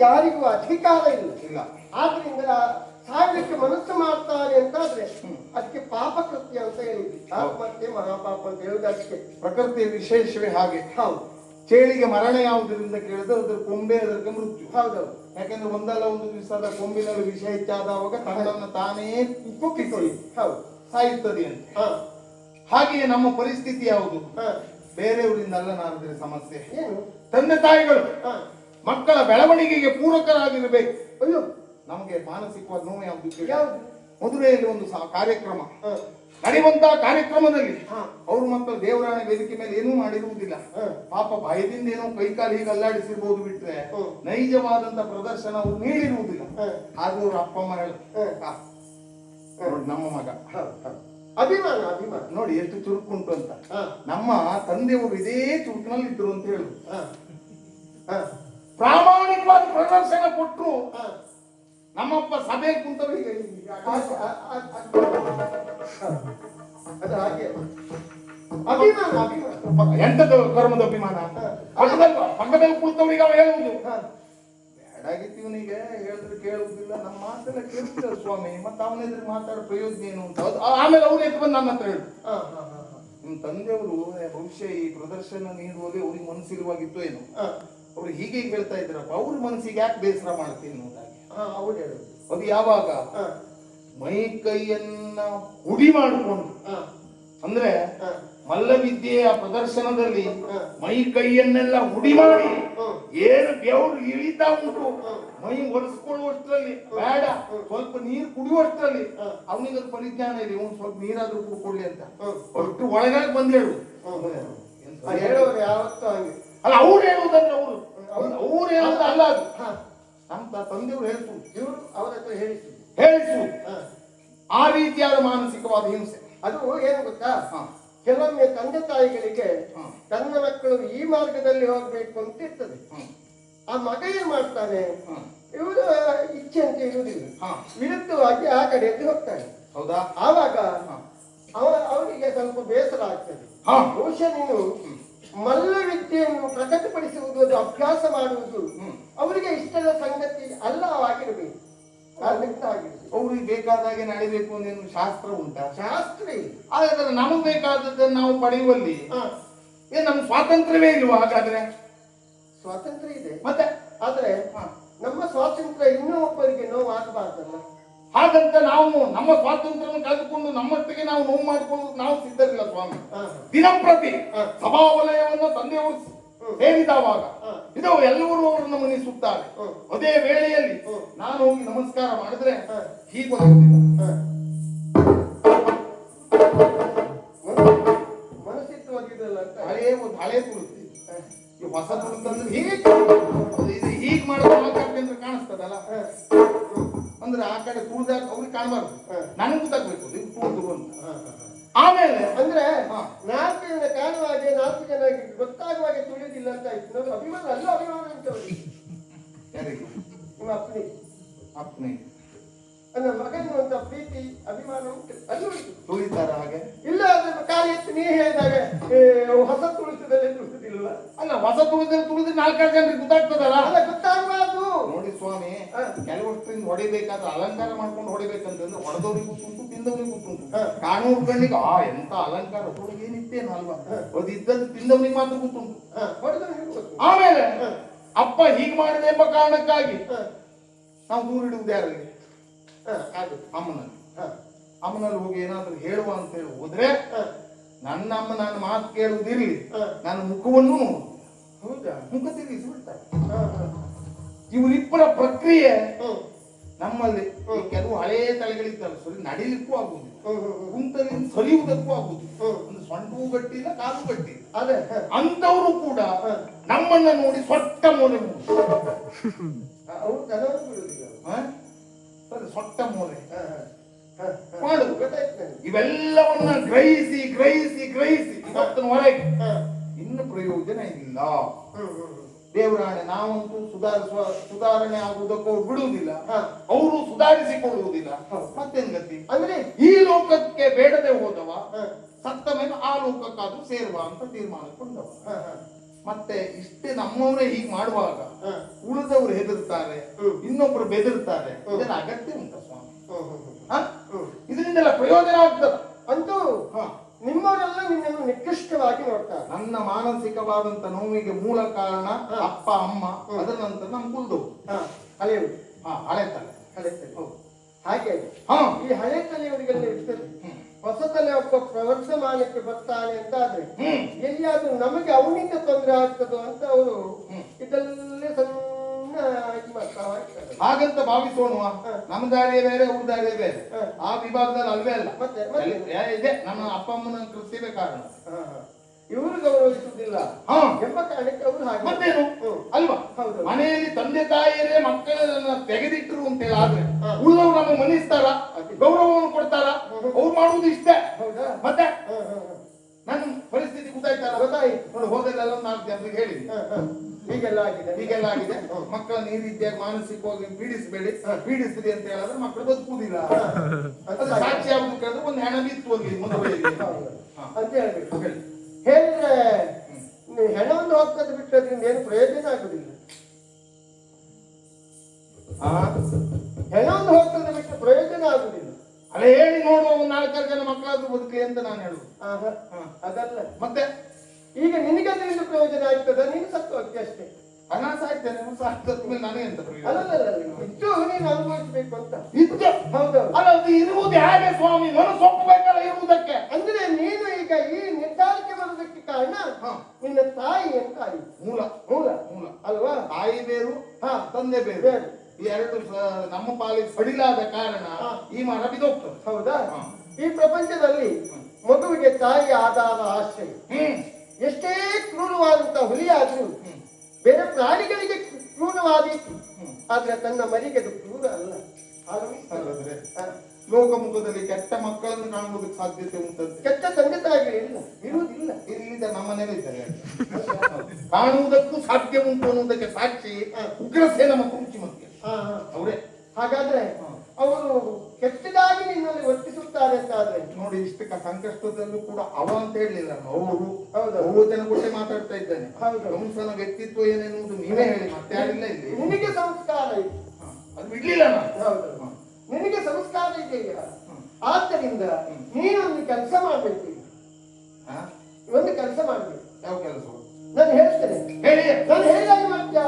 ಯಾರಿಗೂ ಅಧಿಕಾರ ಇಲ್ಲ. ಇಲ್ಲ ಆದ್ರಿಂದ ಸಾಯಲಿಕ್ಕೆ ಮನಸ್ಸು ಮಾಡ್ತಾರೆ ಅಂತಾದ್ರೆ ಅದಕ್ಕೆ ಪಾಪ ಕೃತ್ಯ ಅಂತ ಹೇಳಿದ್ವಿ ಆತ್ಮಹತ್ಯೆ ಮಹಾಪಾಪ ಅಂತ ಹೇಳುದು ಅದಕ್ಕೆ. ಪ್ರಕೃತಿಯ ವಿಶೇಷವೇ ಹಾಗೆ. ಹೌದು. ಚೇಳಿಗೆ ಮರಣ ಯಾವುದರಿಂದ ಕೇಳಿದ್ರೆ ಅದ್ರ ಕೊಂಬೆ ಅದಕ್ಕೆ ಮೃತ್ಯು. ಹೌದೌದು ಯಾಕಂದ್ರೆ ಒಂದಲ್ಲ ಒಂದು ದಿವಸದ ಕೊಂಬಿನಲ್ಲಿ ವಿಷ ಹೆಚ್ಚಾದವಾಗ ತನ್ನನ್ನು ತಾನೇ ಕುಕ್ಕಿಕೊಳ್ಳಿ ಹೌದು. ಸಾಯುತ್ತದೆ ಅಂತ. ಹಾಗೆಯೇ ನಮ್ಮ ಪರಿಸ್ಥಿತಿ ಯಾವುದು? ಹಾ. ಬೇರೆಯವರಿಂದ ಅಲ್ಲ ನಾರದ್ರೆ ಸಮಸ್ಯೆ. ಏನು? ತಂದೆ ತಾಯಿಗಳು. ಮಕ್ಕಳ ಬೆಳವಣಿಗೆಗೆ ಪೂರಕರಾಗಿರಬೇಕು. ಅಯ್ಯೋ ನಮಗೆ ಮಾನಸಿಕವಾದ ನೋವು ಯಾವುದು ಮದುವೆಯಲ್ಲಿ ಒಂದು ಕಾರ್ಯಕ್ರಮ. ನಡೆಯುವಂತಹ ನಡೆಯುವಂತ ಕಾರ್ಯಕ್ರಮದಲ್ಲಿ. ಅವರು ಮಕ್ಕಳು ದೇವರಾಣ ವೇದಿಕೆ ಮೇಲೆ ಏನೂ ಮಾಡಿರುವುದಿಲ್ಲ. ಪಾಪ ಭಯದಿಂದ ಏನೋ ಕೈಕಾಲು ಹೀಗೆ ಅಲ್ಲಾಡಿಸಿರ್ಬೋದು ಬಿಟ್ರೆ. ನೈಜವಾದಂತ ಪ್ರದರ್ಶನ ಅವ್ರು ನೀಡಿರುವುದಿಲ್ಲ. ಆದ್ರೂ ಅವ್ರ ಅಪ್ಪ ಅಮ್ಮ ಹೇಳು ಹ್ಮ್. "ಆ, ನೋಡಿ ನಮ್ಮ ಮಗ. ಅಭಿಮಾನ ಅಭಿಮಾನ. ನೋಡಿ ಎಷ್ಟು ಚುರುಕುಂಟು ಅಂತ. ನಮ್ಮ ತಂದೆಯವರು ಇದೇ ಚುರುಕಿನಲ್ಲಿ ಇದ್ರು ಅಂತ ಹೇಳುದು ಹಾ. ಹಾ. ಪ್ರಾಮಾಣಿಕವಾದ ಪ್ರದರ್ಶನ ಕೊಟ್ಟರು ಹಾ. ನಮ್ಮಪ್ಪ ಸಭೆ ಕುಂತವರಿಗೆ ಅದು ಹಾಗೆ. ಅಭಿಮಾನ ಅಭಿಮಾನ. ಎಂಥದ್ದು ಕರ್ಮದ ಅಭಿಮಾನ? ಪಕ್ಕದಲ್ಲಿ ಪಕ್ಕದಲ್ಲಿ ಕುಳಿತವರಿಗೆ ಅವ ಹೇಳುವುದು. ಹಾ. ಬೇಡಾಗಿತ್ತು ಇವನಿಗೆ ಹೇಳಿದ್ರೆ ಕೇಳುವುದಿಲ್ಲ. ನಮ್ಮ ಮಾತೆಲ್ಲ ಕೇಳ್ತಿಲ್ಲ ಸ್ವಾಮಿ ಮತ್ತೆ ಅವನ ಎದುರು ಮಾತಾಡೋ ಪ್ರಯೋಜನ ಏನು ಅಂತ. ಆಮೇಲೆ ಅವ್ರು ಎದ್ದು ಬಂದು ನನ್ನ ಹತ್ರ ಹೇಳು ನಿಮ್ಮ ತಂದೆಯವರು ಬಹುಶಃ ಈ ಪ್ರದರ್ಶನ ನೀಡುವಾಗ ಅವ್ರಿಗೆ ಮನಸ್ಸಿರುವಾಗಿತ್ತು ಏನು? ಅವ್ರು ಹೀಗೆ ಹೇಳ್ತಾ ಇದ್ರಪ್ಪ ಅವ್ರ ಮನಸ್ಸಿಗೆ ಯಾಕೆ ಬೇಸರ ಮಾಡ್ತೀನಿ ಅವ್ರು ಹೇಳುದು. ಅದು ಯಾವಾಗ? ಮೈ ಕೈಯನ್ನ ಹುಡಿ ಮಾಡಿಕೊಂಡು ಅಂದ್ರೆ ಮಲ್ಲವಿದ್ಯೆಯ ಪ್ರದರ್ಶನದಲ್ಲಿ. ಮೈ ಕೈಯನ್ನೆಲ್ಲ ಹುಡಿ ಮಾಡಿ. ಏನು ಬೆವರು ಇಳಿತಾ ಉಂಟು ಮೈ ಒರೆಸ್ಕೊಳ್ಳುವಷ್ಟರಲ್ಲಿ ಬೇಡ ಸ್ವಲ್ಪ ನೀರು ಕುಡಿಯುವಷ್ಟರಲ್ಲಿ. ಅವನಿಗೆ ಪರಿಜ್ಞಾನ ಇದೆ ಅವ್ನು ಸ್ವಲ್ಪ ನೀರಾದ್ರೂ ಕುಡ್ಕೊಳ್ಳಿ ಅಂತ. ಅಷ್ಟು ಒಟ್ಟು ಒಳಗಾಗಿ ಬಂದೇಳು. ಹೇಳೋರು ಯಾವತ್ತೂ ಹಾಗೆ. ಅಲ್ಲ ಅವ್ರು ಹೇಳುವುದನ್ನು ಹಾ. ನಮ್ಮ ತಂದೆಯವರು ಹೇಳ್ತು ಇವರು ಅವರ ಹತ್ರ ಹೇಳಿದ್ರು. ಆ ರೀತಿಯಾದ ಮಾನಸಿಕವಾದ ಹಿಂಸೆ. ಅದು ಏನು ಗೊತ್ತಾ. ಕೆಲವೊಮ್ಮೆ ತಂದೆ ತಾಯಿಗಳಿಗೆ. ತನ್ನ ಮಕ್ಕಳು ಈ ಮಾರ್ಗದಲ್ಲಿ ಹೋಗ್ಬೇಕು ಅಂತ ಇರ್ತದೆ. ಆ ಮಗ ಏನ್ ಮಾಡ್ತಾನೆ? ಇವರು ಇಚ್ಛೆ ಅಂತ ಇರುವುದಿಲ್ಲ. ವಿರುದ್ಧವಾಗಿ ಆ ಕಡೆಯಲ್ಲಿ ಹೋಗ್ತಾನೆ. ಹೌದಾ? ಆವಾಗ ಹ. ಅವ ಅವರಿಗೆ ಸ್ವಲ್ಪ ಬೇಸರ ಆಗ್ತದೆ. ಬಹುಶಃ ನೀನು ಮಲ್ಲ ವಿದ್ಯೆಯನ್ನು ಪ್ರಕಟಪಡಿಸುವುದು ಅದು ಅಭ್ಯಾಸ ಮಾಡುವುದು ಇಷ್ಟದ ಸಂಗತಿ ಅಲ್ಲ ಆಗಿರ್ಬೇಕು. ಅವ್ರಿಗೆ ಬೇಕಾದಾಗೆ ನಡಿಬೇಕು ಅನ್ನೋ ಶಾಸ್ತ್ರ ಉಂಟ? ಶಾಸ್ತ್ರ ಹಾಗಾದ್ರೆ ನಮಗೆ ಬೇಕಾದದ್ದನ್ನು ನಾವು ಪಡೆಯುವಲ್ಲಿ ಏನ್ ನಮ್ಗೆ ಸ್ವಾತಂತ್ರ್ಯವೇ ಇಲ್ವಾ ಹಾಗಾದ್ರೆ? ಸ್ವಾತಂತ್ರ್ಯ ಇದೆ. ಮತ್ತೆ? ಆದ್ರೆ. ನಮ್ಮ ಸ್ವಾತಂತ್ರ್ಯ ಇನ್ನೂ ಒಬ್ಬರಿಗೆ ನೋವು ಆಗಬಾರ್ದಲ್ಲ ಹಾಗಂತ ನಾವು ನಮ್ಮ ಸ್ವಾತಂತ್ರ್ಯವನ್ನು ಕಳೆದುಕೊಂಡು ನಮ್ಮೊಟ್ಟಿಗೆ ನಾವು ನೋವು ಮಾಡಿಕೊಂಡು ನಾವು ಸಿದ್ಧರಿಲ್ಲ ಸ್ವಾಮಿ. ದಿನಂಪ್ರತಿ ಸಭಾ ವಲಯವನ್ನು ತಂದೆಯವರು. ಸೇರಿದವಾಗ. ಇದು ಎಲ್ಲರೂ ಅವರನ್ನು ಮನಿಸುತ್ತಾರೆ ಹ್ಮ್. ಅದೇ ವೇಳೆಯಲ್ಲಿ. ನಾನು ಹೋಗಿ ನಮಸ್ಕಾರ ಮಾಡಿದ್ರೆ. ಹೀಗೆ ಹಳೇ ಒಂದು ಹಳೆ ತುಳುತ್ತಿ ಈ ಹೊಸ ತುಳುತ್ತಂದ್ರೆ ಹೀಗೆ ಇದು ಹೀಗೆ ಮಾಡೋದು ಆಕಾರದಿಂದ ಕಾಣಿಸ್ತದಲ್ಲ ಅಂದ್ರೆ ಆ ಕಡೆ ತುಳಿದಾಗ ಅವ್ರಿಗೆ ಕಾಣಬಾರ್ದು. ನನಗೂ ತಗಬೇಕು ಇದು ತುಳಿದ್ರು ಅಂತ. ಆಮೇಲೆ ಅಂದ್ರೆ. ನಾಲ್ಕು ಜನ ಕಾಣುವ ಹಾಗೆ ನಾಲ್ಕು ಜನ ಗೊತ್ತಾಗುವ ಅಂತ ಆಯ್ತು. ನೋಡಿ ಅಭಿಮಾನ ಅಲ್ಲ ಅಭಿಮಾನ ಅಂತ. ಯಾರಿಗೆ? ನಿಮ್ಮ ಅಪ್ಪನಿಗೆ. ಪ್ರೀತಿ ಅಭಿಮಾನ ಉಂಟು. ಅಲ್ಲಿ ಉಂಟು. ತುಳಿತಾರ ಹಾಗೆ? ಇಲ್ಲ ಅದನ್ನು ಕಾರ್ಯ ನೀ ಹೇಳಿದಾಗ. ಹೊಸ ತುಳಿತದಲ್ಲಿ ತುಳಿಸುದಿಲ್ಲ ಅಲ್ಲ ಹೊಸ ತುಳಿದ್ರೆ ತುಳಿದ್ರೆ ನಾಲ್ಕಾರು ಜನರಿಗೆ ಗೊತ್ತಾಗ್ತದಲ್ಲ? ಅಲ್ಲ ನೋಡಿ ಸ್ವಾಮಿ ಹ. ಕೆಲವಷ್ಟರಿಂದ ಹೊಡಿಬೇಕಾದ್ರೆ ಅಲಂಕಾರ ಮಾಡ್ಕೊಂಡು ಹೊಡಿಬೇಕಂತಂದ್ರೆ ಹೊಡೆದವ್ರಿಗೆ ಗೊತ್ತುಂಟು ತಿಂದವ್ರಿಗೆ ಹ. ಕಾಣೂರು ಕಣ್ಣಿಗೆ ಆ ಎಂತ ಅಲಂಕಾರ ಹುಡುಗಿ ಏನಿತ್ತೇನು ಅಲ್ವಾ ಅದು ಇದ್ದದ್ದು ತಿಂದವನಿಗೆ ಮಾತ್ರ ಗೊತ್ತುಂಟು ಆಮೇಲೆ ಅಪ್ಪ ಹೀಗೆ ಮಾಡಿದೆ ಎಂಬ ಕಾರಣಕ್ಕಾಗಿ ನಾವು ದೂರ ಇಡುವುದು ಯಾರಿಗೆ. ಅಮ್ಮನಲ್ಲಿ ಅಮ್ಮನಲ್ಲಿ ಹೋಗಿ ಏನಾದ್ರೂ ಹೇಳುವ ಅಂತ ಹೇಳಿ ಹೋದ್ರೆ ನನ್ನ ಅಮ್ಮ ನನ್ನ ಮಾತು ಕೇಳುವುದಿರ್ಲಿ. ನನ್ನ ಮುಖವನ್ನು ಹೌದಾ ಮುಖ ತಿರುಗಿಸಿ ಬಿಡ್ತಾರೆ ಹ, ಹ, ಇವರಿಬ್ಬರ ಪ್ರಕ್ರಿಯೆ ಹ್ಮ್, ನಮ್ಮಲ್ಲಿ ಈ ಕೆಲವು ಹಳೇ ತಲೆಗಳಿದ್ದಲ್ಲ ಸರಿ ನಡಿಲಿಕ್ಕೂ ಆಗುದಿಲ್ಲ ಹ್ಮ್, ಹ್ಮ್, ಹ್ಮ್. ಕುಂತಲ್ಲಿ ಸರಿಯುವುದಕ್ಕೂ ಆಗುದಿಲ್ಲ ಹ್ಮ್. ಒಂದು ಸೊಂಟವೂ ಗಟ್ಟಿಲ್ಲ ಕಾಲು ಗಟ್ಟಿಲ್ಲ ಅದೇ ಹ, ಅಂತವರು ಕೂಡ ಹ. ನಮ್ಮನ್ನ ನೋಡಿ ಸೊಟ್ಟ ಮೋರೆ ಮೂರು. ಅವ್ರು ಜನವನ್ನು ಬಿಡುವುದಿಲ್ಲ ಹ? ಸರಿ, ಸೊಟ್ಟ ಮೋರೆ ಹ, ಹ, ಹ, ಹ. ಮಾಡು. ಗೊತ್ತಾಯ್ತು ನನಗೆ. ಇವೆಲ್ಲವನ್ನ ಗ್ರಹಿಸಿ ಗ್ರಹಿಸಿ ಗ್ರಹಿಸಿ ಇವತ್ತಿನವರೆಗೆ ಹ, ಇನ್ನು ಪ್ರಯೋಜನ ಇಲ್ಲ ಹ್ಮ್, ಹ್ಮ್, ಹ್ಮ್. ದೇವರಾಣೆ ನಾವಂತೂ ಸುಧಾರಿಸುವ ಸುಧಾರಣೆ ಆಗುವುದಕ್ಕೂ ಬಿಡುವುದಿಲ್ಲ. ಅವರು ಸುಧಾರಿಸಿಕೊಳ್ಳುವುದಿಲ್ಲ. ಮತ್ತೇನ್ ಗತಿ ಅಂದ್ರೆ ಈ ಲೋಕಕ್ಕೆ ಬೇಡದೆ ಹೋದವ ಸತ್ತ ಮೇಲೆ ಆ ಲೋಕಕ್ಕಾದ್ರೂ ಸೇರುವ ಅಂತ ತೀರ್ಮಾನ ಕೊಂಡವ ಹ, ಹ. ಮತ್ತೆ ಇಷ್ಟೇ ನಮ್ಮವರೇ ಹೀಗೆ ಮಾಡುವಾಗ. ಉಳಿದವರು ಹೆದರ್ತಾರೆ. ಇನ್ನೊಬ್ರು ಬೆದರ್ತಾರೆ. ಅಗತ್ಯ ಉಂಟ ಸ್ವಾಮಿ. ಇದರಿಂದೆಲ್ಲ ಪ್ರಯೋಜನ ಆಗ್ತದ ಅಂತೂ ಹ. ನಿಮ್ಮವರೆಲ್ಲ ನಿನ್ನನ್ನು ನನ್ನ ಮಾನಸಿಕವಾದಂತ ನೋವಿಗೆ ಮೂಲ ಕಾರಣ. ಅಪ್ಪ ಅಮ್ಮ. ಅದರ ನಂತರ ನಮ್ಮ ಕುಲ್ದು. ಹಳೆ ಹಾ ಹಳೆ ತಲೆ ಹಳೆ ತಲೆ. ಹೌದು. ಹಾಗೆ. ಹಾ. ಈ ಹಳೆ ತಲೆಯವರಿಗೆಲ್ಲ ಇರ್ತದೆ. ಹೊಸ ತಲೆ ಒಬ್ಬ ಪ್ರವರ್ತಮಾನಕ್ಕೆ ಬರ್ತಾನೆ ಅಂತ ಆದ್ರೆ ಎಲ್ಲಿಯಾದ್ರೂ ನಮಗೆ ಅವನಿಗೆ ತೊಂದರೆ ಆಗ್ತದೋ ಅಂತ ಅವರು ಇದೆಲ್ಲ ಸಣ್ಣ. ಹಾಗಂತ ಭಾವಿಸೋಣ. ನಮ್ಮ ದಾರಿಯೇ ಬೇರೆ ಅವ್ರ ದಾರಿಯೇ ಬೇರೆ. ಆ ವಿಭಾಗದಲ್ಲಿ ಅಲ್ವೇ ಅಲ್ಲ. ಮತ್ತೆ ಇದೆ. ನಮ್ಮ ಅಪ್ಪ ಅಮ್ಮನ ಕೃತಿ ಕಾರಣ. ಇವರು ಗೌರವಿಸುವುದಿಲ್ಲ. ಹಾ. ಎಂಬ ಕಾರಣಕ್ಕೆ ಅವರು ಹಾಗೆ ಮತ್ತೇನು? ಅಲ್ವಾ? ಹೌದು. ಮನೆಯಲ್ಲಿ ತಂದೆ ತಾಯಿಯರೇ ಮಕ್ಕಳನ್ನ ತೆಗೆದಿಟ್ಟರು ಅಂತ ಹೇಳಿ ಆದ್ರೆ ಉಳಿದವರು ನಮಗೆ ಮನಿಸ್ತಾರ ಗೌರವವನ್ನು ಕೊಡ್ತಾರ. ಅವ್ರು ಮಾಡುವುದು ಇಷ್ಟೇ. ಹೌದಾ? ಮತ್ತೆ. ನನ್ನ ಪರಿಸ್ಥಿತಿ ಗೊತ್ತಾಯ್ತಲ್ಲ? ಗೊತ್ತಾಯ್ತು. ನೋಡಿ ಹೋದಲ್ಲೆಲ್ಲ ನಾಲ್ಕು ಜನರಿಗೆ ಹೇಳಿ. ಹೀಗೆಲ್ಲ ಆಗಿದೆ. ಹೀಗೆಲ್ಲ ಆಗಿದೆ. ಮಕ್ಕಳನ್ನ ಈ ರೀತಿಯಾಗಿ ಮಾನಸಿಕವಾಗಿ ಪೀಡಿಸಬೇಡಿ. ಪೀಡಿಸ್ರಿ ಅಂತ ಹೇಳಿದ್ರೆ ಮಕ್ಕಳು ಬದುಕುವುದಿಲ್ಲ. ಸಾಕ್ಷಿ ಆಗುದು ಕೇಳಿದ್ರೆ ಒಂದು ಹೆಣ ಬಿತ್ತು ಅಲ್ಲಿ ಮದುವೆಯಲ್ಲಿ ಆಗುದಿಲ್ಲ. ಅಲ್ಲ ಹೇಳಿ ನೋಡುವ ಒಂದು ನಾಲ್ಕಾರು ಜನ ಮಕ್ಕಳಾದ್ರೂ ಬದುಕಲಿ ಅಂತ ನಾನು ಹೇಳುದು. ಅದಲ್ಲ. ಮತ್ತೆ ಈಗ ನಿನಗೆ ಅದರಿಂದ ಪ್ರಯೋಜನ ಆಗ್ತದ? ನೀನು ಸತ್ತು ಹೋಗ್ತಿ ಅಷ್ಟೇ ಹಣ ಸಾಕ್ತೇನೆ ಸಾಯ್ತದ ಮೇಲೆ ನನಗೆ ಎಂತ ಪ್ರಯೋಜನ? ಅಲ್ಲಲ್ಲ ಇಷ್ಟು ನೀನು ಅನುಭವಿಸ್ಬೇಕು ಅಂತ. ಇದ್ದು ಹೌದು ಅಲ್ಲ ಅದು ಇರುವುದು ಹೇಗೆ ಸ್ವಾಮಿ? ಮನಸ್ಸು ಒಪ್ಪಬೇಕಲ್ಲ ಇರುವುದಕ್ಕೆ. ಅಂದ್ರೆ ನೀನು ಈಗ ಈ ನಿರ್ಧಾರಕ್ಕೆ ಬರೋದಕ್ಕೆ ಕಾರಣ. ನಿನ್ನ ತಾಯಿ ಅಂತ ಮೂಲ. ಮೂಲ. ಮೂಲ. ಅಲ್ವಾ? ತಾಯಿ ಬೇರು ಹಾ. ತಂದೆ ಬೇರು. ಬೇರು. ನಮ್ಮ ಪಾಲಿ ಪಡಿಲಾದ ಕಾರಣ ಈ ಮರ ಬಿದ್ದೋಗ್ತದೆ ಹೌದಾ ಈ ಪ್ರಪಂಚದಲ್ಲಿ ಮಗುವಿಗೆ ತಾಯಿ ಆಧಾರ ಆಶ್ರಯ ಹ್ಮ್ ಎಷ್ಟೇ ಕ್ರೂರವಾದಂತ ಹುಲಿಯಾದ್ರೂ ಹ್ಮ್. ಬೇರೆ ಪ್ರಾಣಿಗಳಿಗೆ ಕ್ರೂರವಾದೀತು ಹ್ಮ್. ಆದ್ರೆ ತನ್ನ ಮರಿಗೆ ಅದು ಕ್ರೂರ ಅಲ್ಲ. ಹಾಗಾದ್ರೆ ಹ. ಲೋಕಮುಖದಲ್ಲಿ ಕೆಟ್ಟ ಮಕ್ಕಳನ್ನು ಕಾಣುವುದಕ್ಕೆ ಸಾಧ್ಯತೆ ಉಂಟಂತೆ ಕೆಟ್ಟ ತಂದೆ ತಾಯಿಗಳಿಲ್ಲ ಇರುವುದಿಲ್ಲ ಇಲ್ಲಿದ್ದ ನಮ್ಮ ಮನೇಲಿ ಇದ್ದಾರೆ ಕಾಣುವುದಕ್ಕೂ ಸಾಧ್ಯ ಉಂಟು ಅನ್ನುವುದಕ್ಕೆ ಸಾಕ್ಷಿ. ಉಗ್ರಸೇನ ಮತ್ತು ಮುಖ್ಯಮಂತ್ರಿ. ಅವರೇ. ಹಾಗಾದ್ರೆ ಅವರು ಕೆಟ್ಟದಾಗಿ ನಿನ್ನಲ್ಲಿ ವರ್ತಿಸುತ್ತಾರೆ ಅಂತ ಆದ್ರೆ? ನೋಡಿ ಇಷ್ಟಕ್ಕ ಸಂಕಷ್ಟದಲ್ಲೂ ಕೂಡ ಅವ ಅಂತ ಹೇಳಲಿಲ್ಲ. ಅವರು ಬಹುಜನ ಕೊಟ್ಟೆ ಮಾತಾಡ್ತಾ ಇದ್ದಾನೆ. ಕಂಸನ ವ್ಯಕ್ತಿತ್ವ ಏನೆನ್ನುವುದು ನೀವೇ ಹೇಳಿ ಮತ್ತೆ ಆಗಿಲ್ಲ ಇಲ್ಲಿ. ನಿನಗೆ ಸಂಸ್ಕಾರ ಇದೆ. ಅದು ಬಿಡ್ಲಿಲ್ಲ ನಿನಗೆ ಸಂಸ್ಕಾರ ಇದೆಯ? ಆದ್ದರಿಂದ ನೀನು ಒಂದು ಕೆಲಸ ಮಾಡ್ಬೇಕು. ಒಂದು ಕೆಲಸ ಮಾಡ್ಬೇಕು. ಯಾವ ಕೆಲಸ ನಾನು ಹೇಳ್ತೇನೆ. ಹೇಳಿ. ನಾನು ಹೇಳಿದಾಗ ಮಾಡ್ತೀಯ?